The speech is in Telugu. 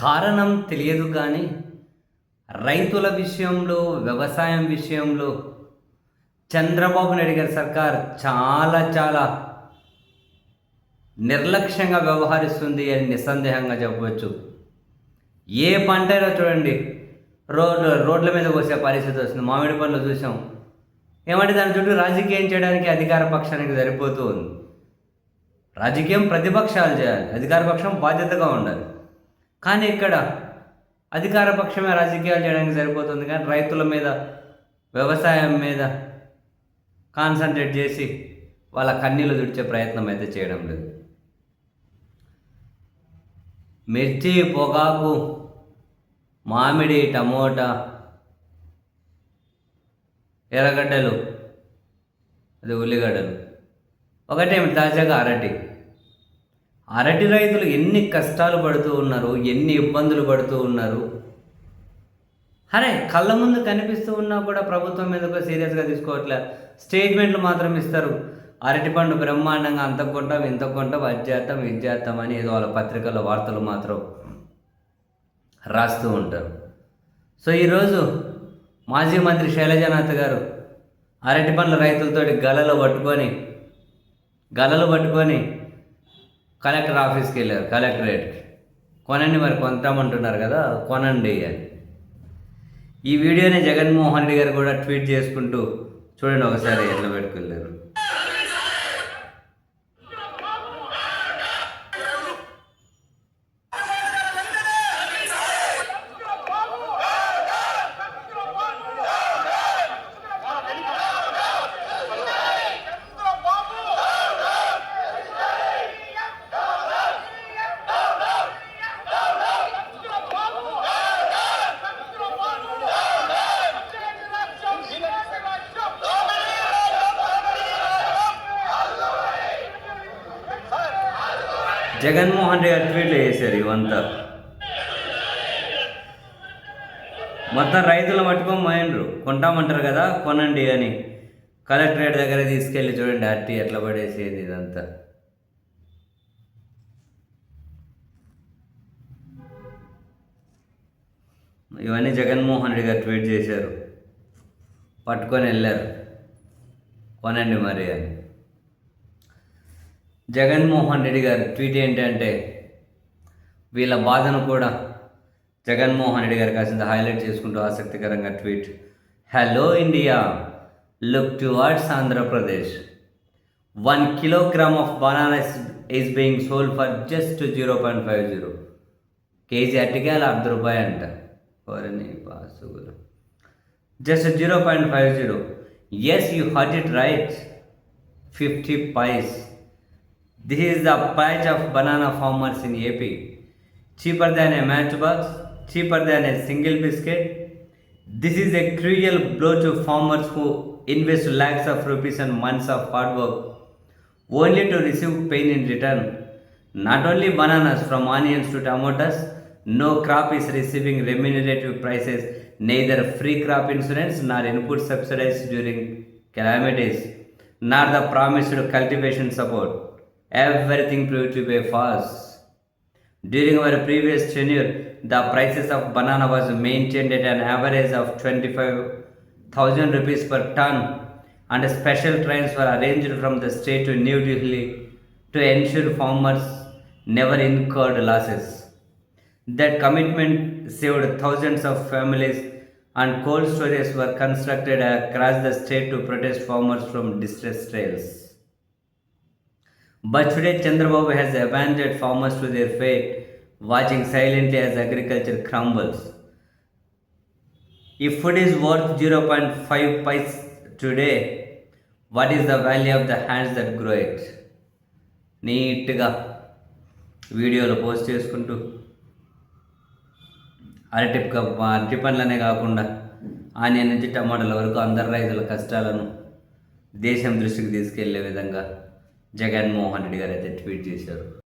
కారణం తెలియదు కానీ రైతుల విషయంలో వ్యవసాయం విషయంలో చంద్రబాబు నాయుడు గారి సర్కార్. చాలా చాలా నిర్లక్ష్యంగా వ్యవహరిస్తుంది అని నిస్సందేహంగా చెప్పవచ్చు. ఏ పంటైనా చూడండి రోడ్ రోడ్ల మీద పోసే పరిస్థితి వస్తుంది. మామిడి పండ్లు చూసాం. ఏమంటే దాని చుట్టూ రాజకీయం చేయడానికి అధికార పక్షానికి సరిపోతూ ఉంది రాజకీయం ప్రతిపక్షాలు చేయాలి. అధికార పక్షం బాధ్యతగా ఉండాలి. కానీ ఇక్కడ అధికార పక్షమే రాజకీయాలు చేయడానికి సరిపోతుంది కానీ రైతుల మీద వ్యవసాయం మీద కాన్సన్ట్రేట్ చేసి వాళ్ళ కన్నీళ్ళు తుడిచే ప్రయత్నం అయితే చేయడం లేదు. మిర్చి పొగాకు మామిడి టమోటా ఎర్రగడ్డలు అది ఉల్లిగడ్డలు. ఒకటేమి తాజాగా అరటి. అరటి రైతులు ఎన్ని కష్టాలు పడుతూ ఉన్నారు ఎన్ని ఇబ్బందులు పడుతూ ఉన్నారు? అరే కళ్ళ ముందు కనిపిస్తూ ఉన్నా కూడా ప్రభుత్వం మీద కూడా సీరియస్గా తీసుకోవట్లే. స్టేట్మెంట్లు మాత్రం ఇస్తారు. అరటి పండు బ్రహ్మాండంగా అంత కొంటాం ఇంత కొంటాం అది చేస్తాం ఇది చేస్తాం అని ఏదో వాళ్ళ పత్రికల్లో వార్తలు మాత్రం రాస్తూ ఉంటారు. సో ఈరోజు మాజీ మంత్రి శైలజనాథ్ గారు అరటి పండ్ల రైతులతోటి గలలో పట్టుకొని గలలు పట్టుకొని కలెక్టర్ ఆఫీస్కి వెళ్ళారు కలెక్టరేట్కి. కొనండి మరి కొంటామంటున్నారు కదా కొనండి అని. ఈ వీడియోని జగన్మోహన్ రెడ్డి గారు కూడా ట్వీట్ చేసుకుంటూ చూడండి ఒకసారి ఎట్లా పెట్టుకెళ్ళారు. జగన్మోహన్ రెడ్డి ట్వీట్లు చేశారు ఇవంతా. మొత్తం రైతులు మట్టుకు పోయినరు. కొంటామంటారు కదా కొనండి అని. కలెక్టరేట్ దగ్గర తీసుకెళ్ళి చూడండి అట్టి ఎట్లా పడేసేది ఇదంతా. ఇవన్నీ జగన్మోహన్ రెడ్డి గారు ట్వీట్ చేశారు. పట్టుకొని వెళ్ళారు. కొనండి మరి అని. జగన్మోహన్ రెడ్డి గారి ట్వీట్ ఏంటంటే వీళ్ళ బాధను కూడా జగన్మోహన్ రెడ్డి గారు కాసింత హైలైట్ చేసుకుంటూ ఆసక్తికరంగా tweet. Hello India look towards Andhra Pradesh one kilogram of bananas is being sold for just zero point five zero KG అట్టికాయలు అర్ధ రూపాయి అంట. ఎవరని పాసుగులు just zero point five zero yes you heard it right fifty paise This is the price of banana farmers in AP. Cheaper than a matchbox, cheaper than a single biscuit. This is a cruel blow to farmers who invest lakhs of rupees and months of hard work only to receive pain in return. Not only bananas, from onions to tomatoes, no crop is receiving remunerative prices, neither free crop insurance nor input subsidies during calamities, nor the promised cultivation support. Everything proved to be false. During our previous tenure, the prices of banana was maintained at an average of 25,000 rupees per ton and special trains were arranged from the state to New Delhi to ensure farmers never incurred losses. That commitment saved thousands of families and cold storage were constructed across the state to protect farmers from distress trails. But today Chandrababu has abandoned farmers to their fate, watching silently as agriculture crumbles. If food is worth 0.5 pice today, what is the value of the hands that grow it? నీట్గా వీడియోలో పోస్ట్ చేసుకుంటూ అరటి అరటి పండ్లనే కాకుండా ఆనియన్ నుంచి టమాటాల వరకు అందరు రైతుల కష్టాలను దేశం దృష్టికి తీసుకెళ్ళే విధంగా జగన్మోహన్ రెడ్డి గారు అయితే ట్వీట్ చేశారు.